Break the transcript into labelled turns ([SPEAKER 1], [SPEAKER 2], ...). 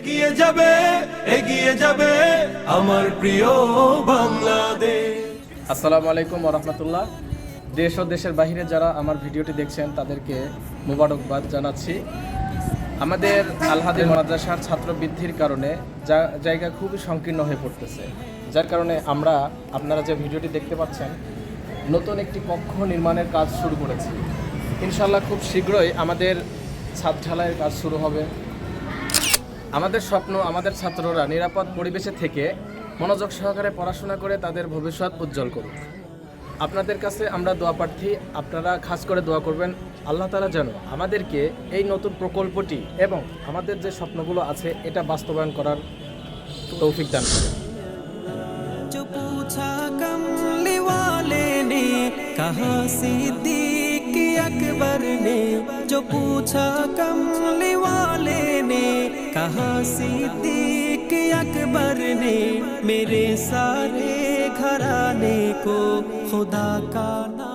[SPEAKER 1] এগিয়ে যাবে এগিয়ে যাবে আমার প্রিয় বাংলাদেশ।
[SPEAKER 2] আসসালামু আলাইকুম রহমতুল্লাহ দেশ ও দেশের বাইরে যারা আমার ভিডিওটি দেখছেন, তাদেরকে মোবারকবাদ জানাচ্ছি। আমাদের আলহাদি মাদ্রাসার ছাত্র বৃদ্ধির কারণে যা, জায়গা খুবই সংকীর্ণ হয়ে পড়তেছে। যার কারণে আমরা, আপনারা যে ভিডিওটি দেখতে পাচ্ছেন, নতুন একটি কক্ষ নির্মাণের কাজ শুরু করেছি। ইনশাল্লাহ খুব শীঘ্রই আমাদের ছাদ ঢালাইয়ের কাজ শুরু হবে। আমাদের স্বপ্ন আমাদের ছাত্ররা নিরাপদ পরিবেশে থেকে মনোযোগ সহকারে পড়াশোনা করে তাদের ভবিষ্যৎ উজ্জ্বল করুক আপনাদের কাছে আমরা দোয়া প্রার্থী আপনারা খাস করে দোয়া করবেন আল্লাহ তালা যেন আমাদেরকে এই নতুন প্রকল্পটি এবং আমাদের যে স্বপ্নগুলো আছে এটা বাস্তবায়ন করার তৌফিক দান করেন
[SPEAKER 3] जो पूछा कमली वाले ने कहा सिद्दीक अकबर ने जो पूछा कमली वाले ने कहा सिद्दीक अकबर ने मेरे सारे घराने को खुदा का नाम